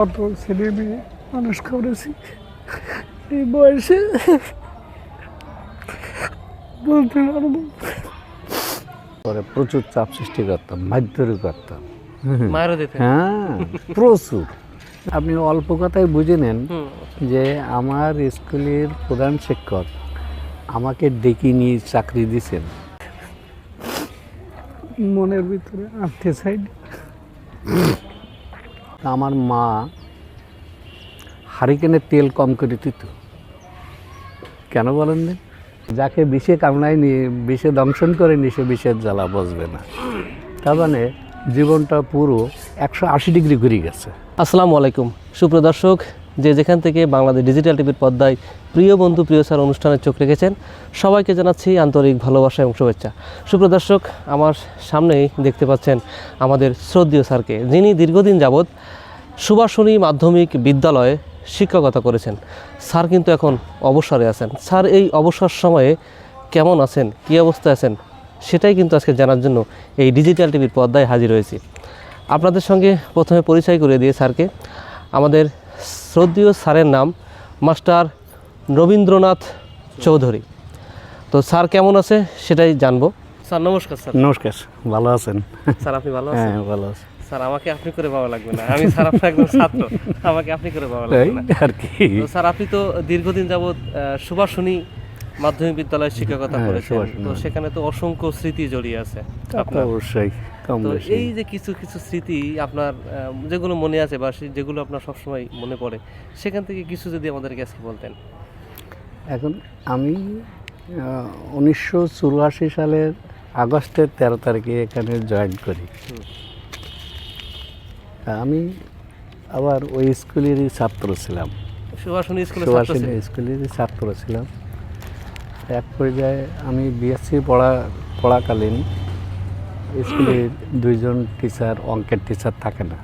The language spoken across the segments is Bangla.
কত ছেলে মেয়ে মানুষ করেছি এই বয়সে বলতে পারব পরে প্রচুর চাপ সৃষ্টি করতাম মারধরি করতাম। হ্যাঁ প্রচুর। আপনি অল্প কথায় বুঝে নেন যে আমার স্কুলের প্রধান শিক্ষক আমাকে ডেকে নিয়ে চাকরি দিছেন। মনের ভিতরে আনতে চাইনি আমার মা হারিকেনের তেল কম করে দিত। কেন বলেন না? যাকে বিষে কামনায় নিয়ে, বিষে দংশন করে নি সে বিষের জ্বালা বসবে না। তার মানে জীবনটা পুরো একশো আশি ডিগ্রি ঘুরে গেছে। আসসালামু আলাইকুম। সুপ্রিয় দর্শক যে যেখান থেকে বাংলাদেশ ডিজিটাল টিভির পর্দায় প্রিয় বন্ধু, প্রিয় স্যার অনুষ্ঠানে চোখ রেখেছেন, সবাইকে জানাচ্ছি আন্তরিক ভালোবাসা এবং শুভেচ্ছা। সুপ্রদর্শক আমার সামনেই দেখতে পাচ্ছেন আমাদের শ্রদ্ধীয় স্যারকে, যিনি দীর্ঘদিন যাবৎ সুভাষণী মাধ্যমিক বিদ্যালয়ে শিক্ষকতা করেছেন। স্যার কিন্তু এখন অবসরে আছেন। স্যার, এই অবসর সময়ে কেমন আছেন, কী অবস্থায় আছেন, সেটাই কিন্তু আজকে জানার জন্য এই ডিজিটাল টিভির পর্দায় হাজির হয়েছি। আপনাদের সঙ্গে প্রথমে পরিচয় করে দিয়ে স্যারকে। আমাদের শ্রদ্ধীয় স্যারের নাম মাস্টার রবীন্দ্রনাথ চৌধুরী। তো স্যার কেমন আছে সেটাই জানব। স্যার নমস্কার স্যার। নমস্কার ভালো আছেন? স্যার আপনি ভালো আছেন? হ্যাঁ ভালো আছেন স্যার আমাকে আপনি করে ভালো লাগবে না। আমি স্যার আপনার একদম ছাত্র আমাকে আপনি করে ভালো লাগবে না। আর কি। তো স্যার আপনি তো দীর্ঘদিন যাবৎ আহ, সুভাষণী মাধ্যমিক বিদ্যালয়ে শিক্ষকতা হ্যাঁ, করেছেন। তো সেখানে তো অসংখ্য স্মৃতি জড়িয়ে আছে আপনার। অবশ্যই তো এই যে কিছু কিছু স্মৃতি আপনার যেগুলো মনে আছে বা যেগুলো আপনার সবসময় মনে পড়ে সেখান থেকে কিছু যদি আমাদেরকে আজকে বলতেন। এখন আমি উনিশশো চুরাশি সালের আগস্টের তেরো তারিখে এখানে জয়েন করি। আমি আবার ওই স্কুলেরই ছাত্র ছিলাম। সুভাষণী স্কুলে ছাত্র সুভাষিনী ছিলেন। স্কুলেরই ছাত্র ছিলাম। এক পর্যায়ে আমি বিএসসি পড়া, পড়াকালীন স্কুলে দুইজন টিচার অঙ্কের টিচার থাকে না।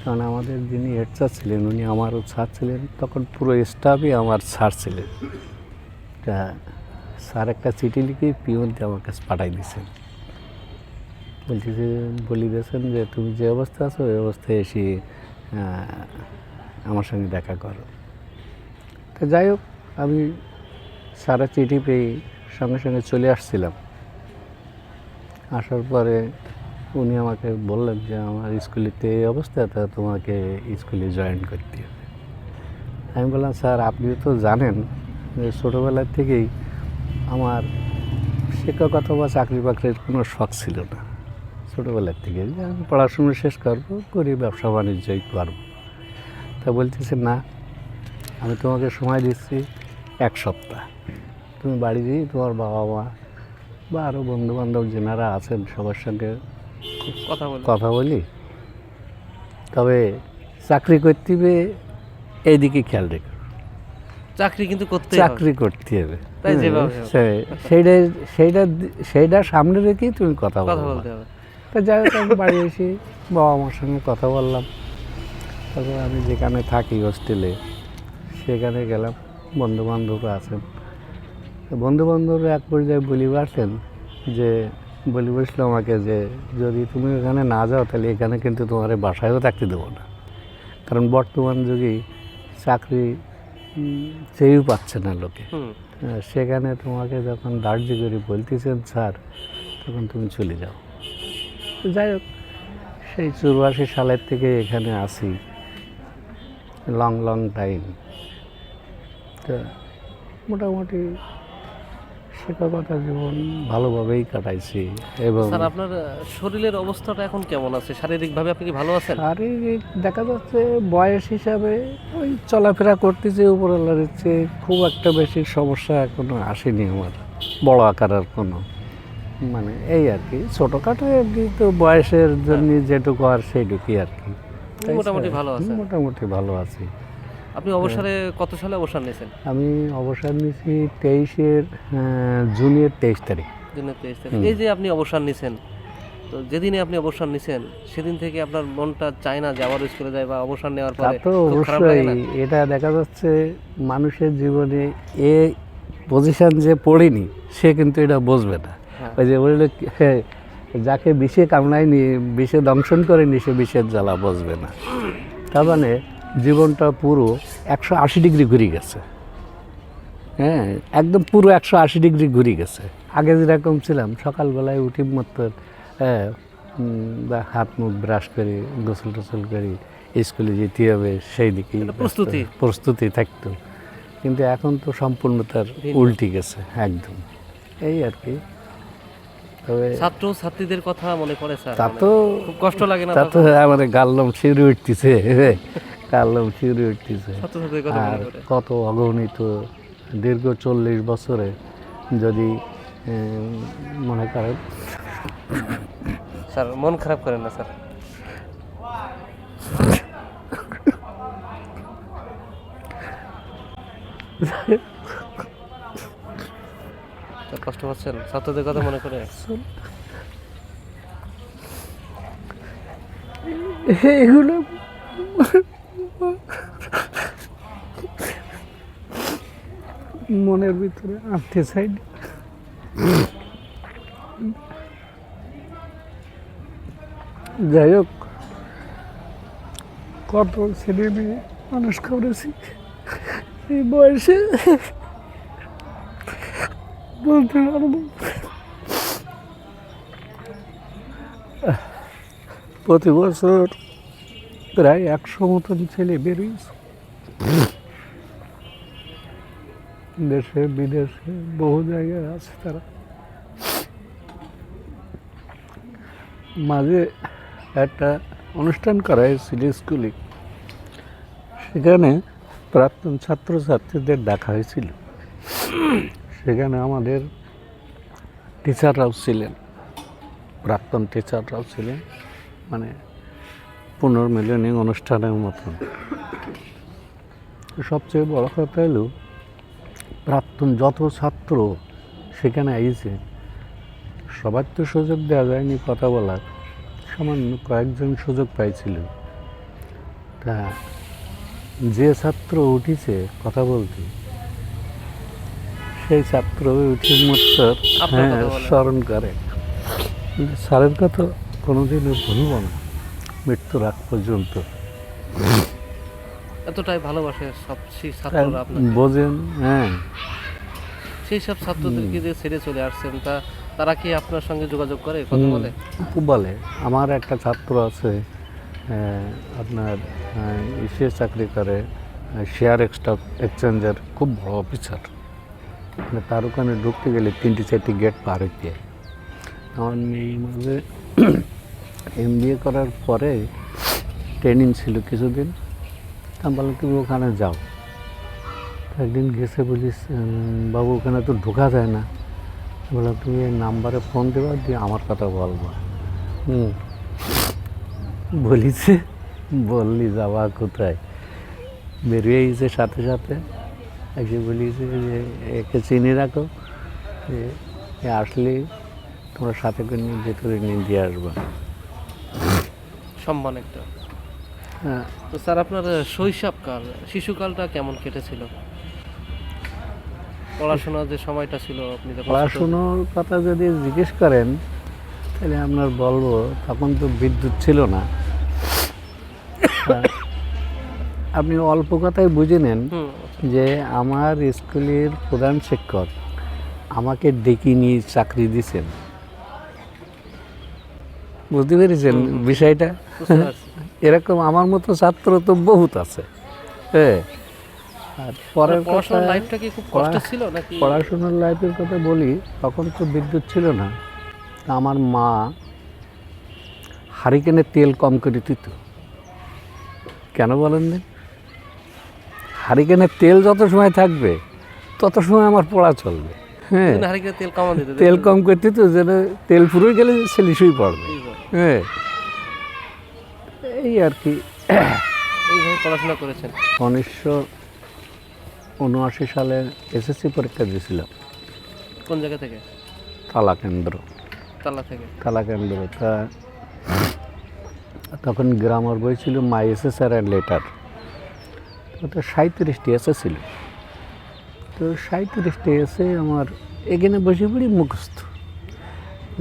কারণ আমাদের যিনি হেড স্যার ছিলেন, উনি আমারও স্যার ছিলেন, তখন পুরো স্টাফই আমার স্যার ছিলেন। তা স্যার একটা চিঠি লিখে পিওন দিয়ে আমার কাছে পাঠাই দিয়েছেন। বলছি যে, বলি দিয়েছেন যে, তুমি যে অবস্থা আছো, ওই অবস্থায় এসে আমার সঙ্গে দেখা করো। তো যাই হোক, আমি সারা চিঠি পেয়ে সঙ্গে সঙ্গে চলে আসছিলাম। আসার পরে উনি আমাকে বললেন যে, আমার স্কুলেতে এই অবস্থা, তা তোমাকে স্কুলে জয়েন করতে হবে। আমি বললাম, স্যার, আপনিও তো জানেন যে ছোটোবেলার থেকেই আমার শিক্ষকতা বা চাকরি বাকরির কোনো শখ ছিল না। ছোটোবেলার থেকে যে আমি পড়াশুনো শেষ করব, করি ব্যবসা বাণিজ্যই করব। তা বলতেছে, না, আমি তোমাকে সময় দিচ্ছি এক সপ্তাহ। তুমি বাড়ি গিয়ে তোমার বাবা মা বা আরও বন্ধুবান্ধব যেনারা আছেন সবার সঙ্গে কথা বলে। কথা বলি। তবে চাকরি করতে হবে এইদিকে খেয়াল রেখো। চাকরি কিন্তু করতে চাকরি করতে হবে। সেইটা সেইটা সেইটা সামনে রেখেই তুমি কথা বলো বলতে হবে। তা যাই হোক বাড়ি এসে বাবা মার সঙ্গে কথা বললাম। তারপর আমি যেখানে থাকি হোস্টেলে সেখানে গেলাম। বন্ধু বান্ধবরা আছেন। বন্ধু বান্ধবরা এক পর্যায়ে বলি আসেন যে বলি বসল আমাকে যে যদি তুমি ওখানে না যাও তাহলে এখানে কিন্তু তোমার বাসায়ও থাকতে দেবো না। কারণ বর্তমান যুগে চাকরি চেয়েও পাচ্ছে না লোকে। সেখানে তোমাকে যখন দার্য করে বলতেছেন স্যার তখন তুমি চলে যাও। যাই হোক সেই চুরাশি সালের থেকে এখানে আসি। Long long time. তো মোটামুটি শিক্ষকতা জীবন ভালোভাবেই কাটাইছি এবং স্যার আপনার শরীরের অবস্থাটা এখন কেমন আছে? শারীরিকভাবে আপনি কি ভালো আছেন? শারীরিক দেখা যাচ্ছে বয়স হিসাবে ওই চলাফেরা করতেছে উপরওয়ালার হচ্ছে খুব একটা বেশি সমস্যা এখনও আসেনি আমার বড় আকারের কোনো। মানে এই আর কি ছোটোখাটো এমনি তো বয়সের জন্য যেটুকু আর সেইটুকুই আর কি। মোটামুটি ভালো আছে। মোটামুটি ভালো আছি। আপনি অবসরে কত সালে অবসর নিয়েছেন? আমি অবসর নিয়েছি তেইশের জুনের তেইশ তারিখ। দিনের তেইশ তারিখ। এই যে আপনি অবসর নিছেন তো যেদিনে আপনি অবসর নিছেন সেদিন থেকে আপনার মনটা চায় না যে আবার স্কুলে যায় বা অবসর নেওয়ার পরে তো অবশ্যই এটা দেখা যাচ্ছে মানুষের জীবনে এ পজিশন যে পড়েনি সে কিন্তু এটা বুঝবে না। হ্যাঁ। ওই যে বলল যাকে বিষে কামনায় কামড়ায়নি বিষে দংশন করেনি সে বিষের জ্বালা বুঝবে না। তার মানে জীবনটা পুরো একশো আশি ডিগ্রি ঘুরে গেছে। হ্যাঁ একদম পুরো একশো আশি ডিগ্রি ঘুরে গেছে। আগে যেরকম ছিলাম সকালবেলায় উঠি মাত্র হ্যাঁ হাত মুখ ব্রাশ করি গোসল টোসল করি স্কুলে যেতে হবে সেই দিকে প্রস্তুতি। প্রস্তুতি থাকতো। কিন্তু এখন তো সম্পূর্ণ তার। উল্টে গেছে একদম। এই আর কি। তবে ছাত্র ছাত্রীদের কথা মনে পড়ে স্যার। তা মানে তো খুব কষ্ট লাগে না তা তো? আমার গাল্লম শিউরে উঠতেছে। গাল্লম শিউরে উঠতেছে আর মনে কত অগণিত দীর্ঘ চল্লিশ বছরে যদি মনে করেন। স্যার মন খারাপ করেন না স্যার। স্যার, কষ্ট পাচ্ছেন? ছাত্রদের কথা মনে করে এগুলো মনের ভিতরে আনতে না। যাই হোক কত ছেলে মেয়ে মানুষ করেছি এই বয়সে বলতে পারব প্রতি বছর প্রায় একশো মতন ছেলে বেরিয়েছে। দেশে, বিদেশে, বহু জায়গায় আছে তারা। মাঝে একটা অনুষ্ঠান করা হয়েছিল স্কুলে। সেখানে প্রাক্তন ছাত্রছাত্রীদের ডাকা হয়েছিল। সেখানে আমাদের টিচাররাও ছিলেন। প্রাক্তন টিচাররাও ছিলেন। মানে পুনর্মিলনী অনুষ্ঠানের মতন। সবচেয়ে বড় কথা হলো প্রাক্তন যত ছাত্র সেখানে আইছে সবার তো সুযোগ দেওয়া যায়নি কথা বলার। সামান্য কয়েকজন সুযোগ পাইছিল। তা যে ছাত্র উঠিছে কথা বলতে সেই ছাত্র উঠে আপনার হ্যাঁ স্মরণ করে। স্যারের কথা কোনোদিনও ভুলব না। মৃত্যুর আগ পর্যন্ত। এতটাই ভালোবাসে সব সেই ছাত্ররা আপনার বোঝেন হ্যাঁ। সেই সব ছাত্রদেরকে যে ছেড়ে চলে আসছেন তা তারা কি আপনার সঙ্গে যোগাযোগ করে? কথা বলে। খুব বলে। আমার একটা ছাত্র আছে আপনার ইসে চাকরি করে শেয়ার এক্সটক এক্সচেঞ্জের খুব বড় অফিসার। মানে তার ওখানে ঢুকতে গেলে তিনটি চারটি গেট পার হইতে আমার মেয়ে মাঝে এম করার পরে ট্রেনিং ছিল কিছুদিন। তা বললাম, তুমি ওখানে যাও। একদিন গেছে বলিস বাবু, ওখানে তো ঢোকা যায় না। বললাম, তুমি এই নাম্বারে ফোন দেবা, দিয়ে আমার কথা বলব। হুম। বলিছে, বললি যাওয়া কোথায়? বেরিয়ে গেছে সাথে সাথে এসে বলিছে যে, একে চিনি রাখো যে আসলে তোমরা সাথে করে নিয়ে ভেতরে নিয়ে দিয়ে আসবা। সম্মান একটা। হ্যাঁ। তো স্যার আপনার শৈশবকাল শিশুকালটা কেমন কেটেছিল? পড়াশোনার যে সময়টা ছিল আপনি পড়াশুনোর কথা যদি জিজ্ঞেস করেন তাহলে আপনার বলব তখন তো বিদ্যুৎ ছিল না। হ্যাঁ, আপনি অল্প কথায় বুঝে নেন যে আমার স্কুলের প্রধান শিক্ষক আমাকে ডেকে নিয়ে চাকরি দিছেন বুঝতে পেরেছেন বিষয়টা? এরকম আমার মতো ছাত্র তো বহুত আছে। হ্যাঁ? আর পরের পড়াশোনার লাইফটা কি খুব কষ্ট ছিল নাকি? পড়াশোনার লাইফের কথা বলি তখন তো বিদ্যুৎ ছিল না। আমার মা হারিকেনে তেল কম করে দিত। কেন বলেন দিন হারিকেনের তেল যত সময় থাকবে তত সময় আমার পড়া চলবে। হ্যাঁ? তেল কমা দিতে। তেল কম করে দিত যেন তেল ফুরিয়ে গেলে ছেলে শুই পড়বে। এই আর কি। এইভাবে পড়াশোনা করেছেন? উনিশশো উনআশি সালে এসএসসি পরীক্ষা দিয়েছিলাম। কোন জায়গা থেকে? তালা কেন্দ্র তালা থেকে। তালা কেন্দ্র তা তখন গ্রামার বই ছিল মাই এসএসআর অ্যান্ড লেটার। ওটা সাঁত্রিশটি এসে ছিল। তো সাঁত্রিশটি এসে আমার এখানে বসে পড়ি মুখস্থ।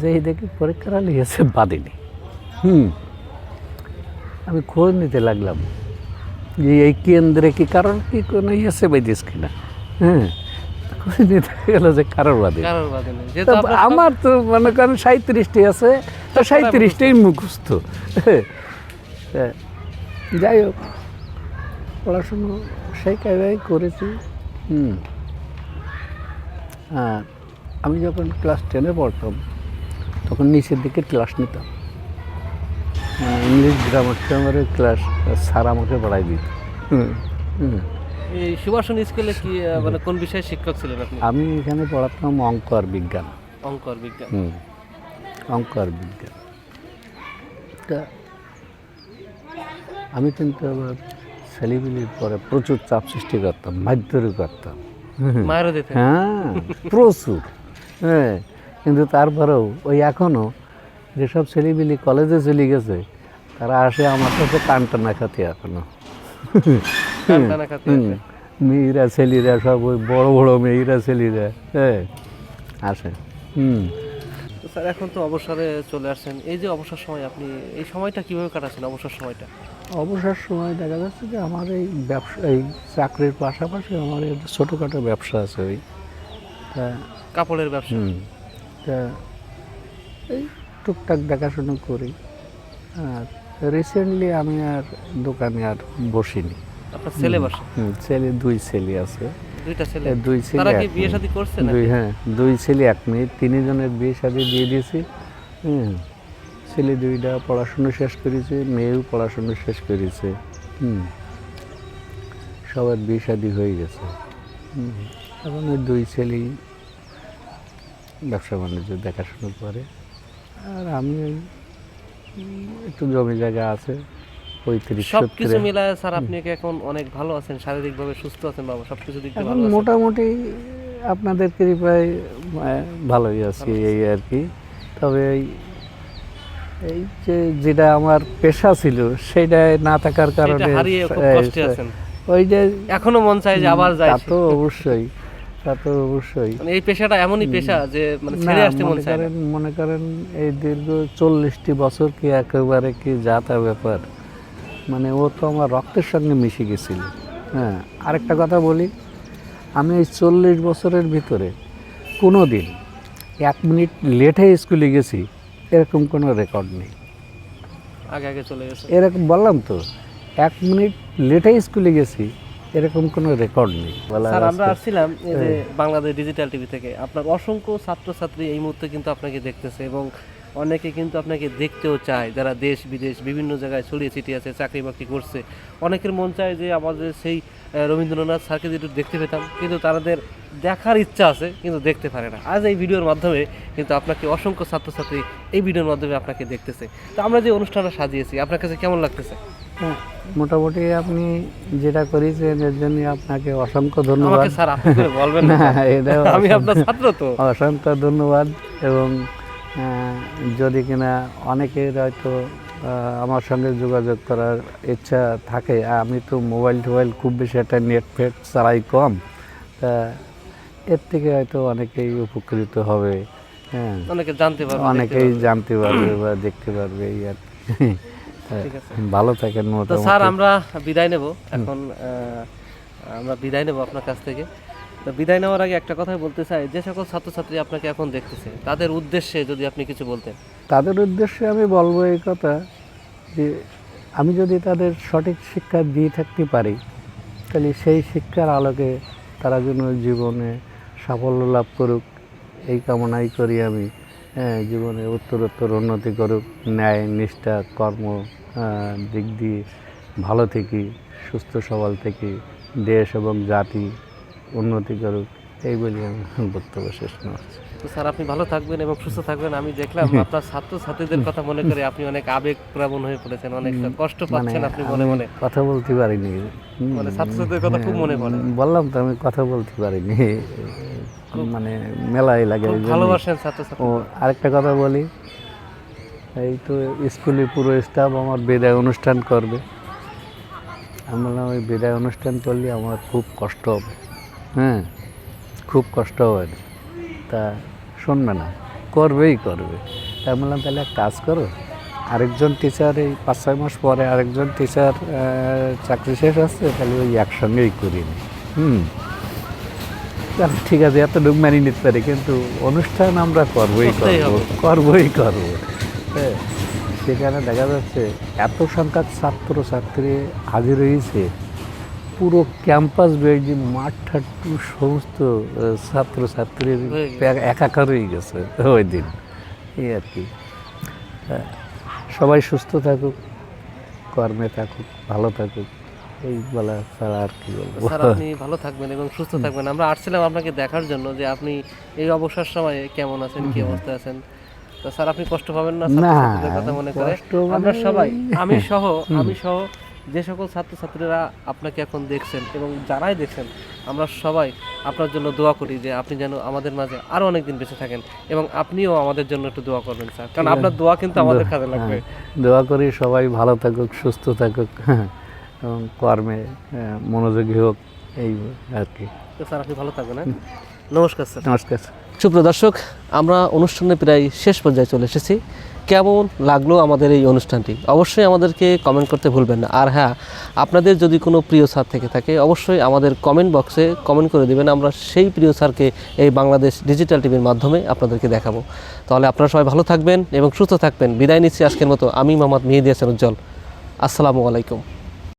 যেই দেখি পরীক্ষার আলি এসে বাদিনি। হুম। আমি খোঁজ নিতে লাগলাম যে এই কেন্দ্রে কি কারোর কি কোনো ইয়ে আছে বাইদিস কিনা? হ্যাঁ। তখন দেখা গেল যে কারোর বাদে আমার তো মনে করেন সাঁত্রিশটি আছে তো সাঁত্রিশটাই মুখস্থ। তা যাই হোক পড়াশুনো সেই কায়দায় করেছি। হুম। আর আমি যখন ক্লাস টেনে পড়তাম তখন নিচের দিকে ক্লাস নিতাম। মানে ইংলিশ গ্রামার টামারের ক্লাস স্যার আমাকে পড়াই দিত। সুভাষণ স্কুলে কি মানে কোন বিষয়ে শিক্ষক ছিলেন আপনি? আমি এখানে পড়াতাম অঙ্ক আর বিজ্ঞান। অঙ্ক আর বিজ্ঞান। অঙ্ক আর বিজ্ঞান। তা আমি কিন্তু আবার ছেলেপিলির পরে প্রচুর চাপ সৃষ্টি করতাম মাধ্যরও করতাম। হ্যাঁ প্রচুর। হ্যাঁ। কিন্তু তারপরেও ওই এখনও যেসব ছেলেপিলি কলেজে চলে গেছে তারা আসে আমার সাথে কানটানা খাতে এখনও কানটানা খাতে হুম, আসে। মেয়েরা ছেলেরা সব ওই বড় বড় মেয়েরা ছেলেরা হ্যাঁ আসে। হুম। তো স্যার এখন তো অবসরে চলে আসছেন। এই যে অবসর সময় আপনি এই সময়টা কীভাবে কাটাচ্ছেন অবসর সময়টা? অবসর সময় দেখা যাচ্ছে যে আমার এই ব্যবসা এই চাকরির পাশাপাশি আমার এই ছোটোখাটো ব্যবসা আছে ওই। কাপড়ের ব্যবসা? তা এই টুকটাক দেখাশুনো করি। আর রিসেন্টলি আমি আর দোকানে আর বসিনি। আপনার ছেলে বাসা? ছেলে দুই ছেলে আছে। দুইটা ছেলে? দুই ছেলে তারা কি বিয়ে শাদী করছে দুই হ্যাঁ দুই ছেলে এক মেয়ে। তিনজনের বিয়ে শাদী দিয়ে দিয়েছি। হুম ছেলে দুইটা পড়াশুনো শেষ করেছে মেয়েও পড়াশুনো শেষ করেছে। হুম সবার বিয়ে শাদী হয়ে গেছে। এখন ওই দুই ছেলেই ব্যবসা বাণিজ্য দেখাশুনো করে আর আমি একটু জমি জায়গা আছে পঁয়ত্রিশ সব কিছু মিলায় স্যার আপনি এখন অনেক ভালো আছেন? শারীরিকভাবে সুস্থ আছেন বাবা? সব কিছু দিক ভালো মোটামুটি আপনাদের কৃপায় ভালোই আছি এই আর কি। তবে এই- যে যেটা আমার পেশা ছিল সেটা না থাকার কারণে। ওই যে এখনও মন চায় যে আবার যাই তা তো অবশ্যই। তা তো অবশ্যই। মানে এই পেশাটা এমনই পেশা যে মানে ছেড়ে আসতে মনে চায় মনে করেন এই দীর্ঘ চল্লিশটি বছর কি একেবারে কি যা তা ব্যাপার? মানে ও তো আমার রক্তের সঙ্গে মিশে গেছিল। হ্যাঁ আরেকটা কথা বলি আমি এই চল্লিশ বছরের ভিতরে কোনো দিন এক মিনিট লেটে স্কুলে গেছি এরকম কোনো রেকর্ড নেই। আগে আগে চলে গেছে। এরকম বললাম তো এক মিনিট লেটে স্কুলে গেছি এরকম কোনো রেকর্ড নেই। স্যার আমরা আসছিলাম এই যে বাংলাদেশ ডিজিটাল টিভি থেকে। আপনার অসংখ্য ছাত্রছাত্রী এই মুহূর্তে কিন্তু আপনাকে দেখতেছে এবং অনেকে কিন্তু আপনাকে দেখতেও চায়। যারা দেশ বিদেশ বিভিন্ন জায়গায় ছড়িয়ে ছিটিয়ে আছে চাকরি বাকরি করছে। অনেকের মন চায় যে আমাদের সেই রবীন্দ্রনাথ স্যারকে যদি একটু দেখতে পেতাম। কিন্তু তাদের দেখার ইচ্ছা আছে কিন্তু দেখতে পারে না। আজ এই ভিডিওর মাধ্যমে কিন্তু আপনাকে অসংখ্য ছাত্রছাত্রী এই ভিডিওর মাধ্যমে আপনাকে দেখতেছে। তো আমরা যে অনুষ্ঠানটা সাজিয়েছি আপনার কাছে কেমন লাগতেছে? হ্যাঁ, মোটামুটি আপনি যেটা করেছেন এর জন্য আপনাকে অসংখ্য ধন্যবাদ। স্যার আপনি বলবেন না। না, এটাও আমি আপনার ছাত্র তো। অসংখ্য ধন্যবাদ এবং যদি কিনা অনেকের হয়তো আমার সঙ্গে যোগাযোগ করার ইচ্ছা থাকে আমি তো মোবাইল টোবাইল খুব বেশি একটা নেট ফেট চালাই কম তা এর থেকে হয়তো অনেকেই উপকৃত হবে হ্যাঁ। অনেকে জানতে পারবে অনেকেই জানতে পারবে বা দেখতে পারবে এই আর কি। ঠিক আছে। ভালো থাকেন তো স্যার আমরা বিদায় নেব। এখন আমরা বিদায় নেব আপনার কাছ থেকে। তো বিদায় নেওয়ার আগে একটা কথাই বলতে চাই যে সকল ছাত্রছাত্রী আপনাকে এখন দেখতেছে তাদের উদ্দেশ্যে যদি আপনি কিছু বলতেন। তাদের উদ্দেশ্যে আমি বলব এই কথা যে আমি যদি তাদের সঠিক শিক্ষা দিয়ে থাকতে পারি তাহলে সেই শিক্ষার আলোকে তারা যেন জীবনে সাফল্য লাভ করুক এই কামনাই করি আমি হ্যাঁ জীবনে উত্তরোত্তর উন্নতি করুক ন্যায় নিষ্ঠা কর্ম দিক দিয়ে ভালো থেকে সুস্থ সবল থেকে দেশ এবং জাতি উন্নতি করুক এই বলে আমি বক্তব্য শেষ করছি। তো স্যার আপনি ভালো থাকবেন এবং সুস্থ থাকবেন। আমি দেখলাম আপনার ছাত্র ছাত্রীদের কথা মনে করে আপনি অনেক আবেগ প্রাবণ হয়ে পড়েছেন অনেক কষ্ট পাচ্ছেন আপনি মনে মনে। কথা বলতে পারিনি। মানে ছাত্রছাত্রীদের কথা খুব মনে পড়ে। বললাম তো আমি কথা বলতে পারিনি। মানে মেলাই লাগে ভালোবাসেন ছাত্রছাত্রী ও আরেকটা কথা বলি। এই তো স্কুলে পুরো স্টাফ আমার বিদায় অনুষ্ঠান করবে। আমি বললাম ওই বিদায় অনুষ্ঠান করলে আমার খুব কষ্ট হবে। হ্যাঁ খুব কষ্ট হবে। তা শুনবে না করবেই করবে। তা আমি বললাম তাহলে এক কাজ করো আরেকজন টিচার এই পাঁচ ছয় মাস পরে আরেকজন টিচার চাকরি শেষ হচ্ছে তাহলে ওই একসঙ্গেই করিনি হুম। তাহলে ঠিক আছে এত এতটুকু মেনে নিতে পারি কিন্তু অনুষ্ঠান আমরা করবই করব। করবই করব। হ্যাঁ সেখানে দেখা যাচ্ছে এত সংখ্যক ছাত্র ছাত্রী হাজির হয়েছে। পুরো ক্যাম্পাস বেড়ে মাঠ ঠাট সমস্ত ছাত্র ছাত্রীর একাকার হয়ে গেছে ওই দিন। এই আর কি। সবাই সুস্থ থাকুক কর্মে থাকুক ভালো থাকুক এই বলা ছাড়া আর কি বলব। স্যার আপনি ভালো থাকবেন এবং সুস্থ থাকবেন। আমরা আসছিলাম আপনাকে দেখার জন্য যে আপনি এই অবসর সময়ে কেমন আছেন কি অবস্থায় আছেন? তো স্যার আপনি কষ্ট পাবেন না কথা মনে করে। আমরা মানে- সবাই আমি সহ আমি সহ যে সকল ছাত্রছাত্রীরা আপনাকে এখন দেখছেন এবং যারাই দেখছেন আমরা সবাই আপনার জন্য দোয়া করি যে আপনি যেন আমাদের মাঝে আরও অনেকদিন বেঁচে থাকেন এবং আপনিও আমাদের জন্য একটু দোয়া করবেন স্যার। কারণ আপনার দোয়া কিন্তু আমাদের কাজে লাগবে। হ্যাঁ, দোয়া করি সবাই ভালো থাকুক সুস্থ থাকুক হ্যাঁ, এবং কর্মে হ্যাঁ, মনোযোগী হোক এই আর কি। তো স্যার আপনি ভালো থাকবেন হ্যাঁ। নমস্কার স্যার। নমস্কার সুপ্রিয় দর্শক, আমরা অনুষ্ঠানে প্রায় শেষ পর্যায়ে চলে এসেছি। কেমন লাগল আমাদের এই অনুষ্ঠানটি? অবশ্যই আমাদেরকে কমেন্ট করতে ভুলবেন না। আর হ্যাঁ আপনাদের যদি কোনো প্রিয় স্যার থেকে থাকে, অবশ্যই আমাদের কমেন্ট বক্সে কমেন্ট করে দেবেন। আমরা সেই প্রিয় স্যারকে এই বাংলাদেশ ডিজিটাল টিভির মাধ্যমে আপনাদেরকে দেখাবো। তাহলে আপনারা সবাই ভালো থাকবেন এবং সুস্থ থাকবেন। বিদায় নিচ্ছি আজকের মতো। আমি মোহাম্মদ মেহেদি হাসান উজ্জ্বল আসসালামু আলাইকুম।